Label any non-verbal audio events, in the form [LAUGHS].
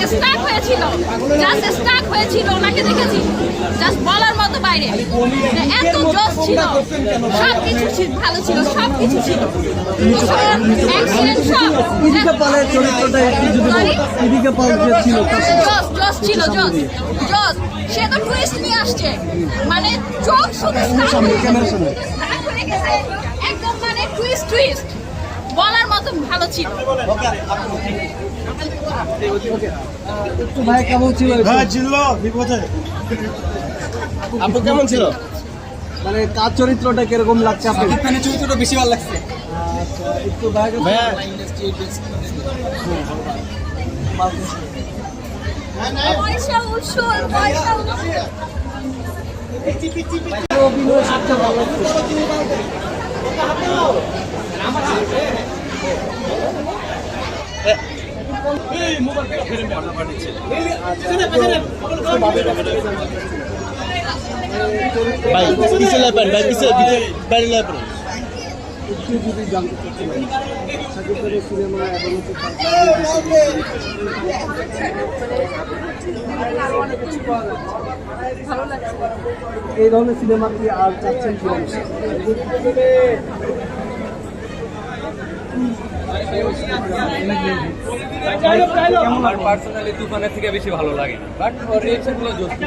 আগে স্টার্ট হয়েছিল। Just start হয়েছিল ওনাকে দেখেছি। জাস্ট বলার মতো বাইরে। এত জোশ ছিল। সব কিছু ভালো ছিল সব। কিছু ছিল যে ছিল জস জস সে তো টুইস্ট নিয়ে আসছে। মানে চোখ শুধু হয়ে একদম মানে টুইস্ট টুইস্ট বলার মতো ভালো ছিল। ভাই কেমন ছিল? হ্যাঁ জিতলো বিপদে। আপু কেমন ছিল? মানে কার চরিত্রটা কীরকম লাগছে আপনি খানের চরিত্রটা বেশি ভালো লাগছে। একটু ভাই পয়সা ভাই পিছে ভাই পিছে জানতে চাচ্ছিলাম সিনেমা এবং এই ধরনের সিনেমা কি আর চাচ্ছেন কি? আমার পার্সোনালি তুফানের থেকে বেশি ভালো লাগে। বাট ওর রিয়েকশনগুলো জোস [LAUGHS]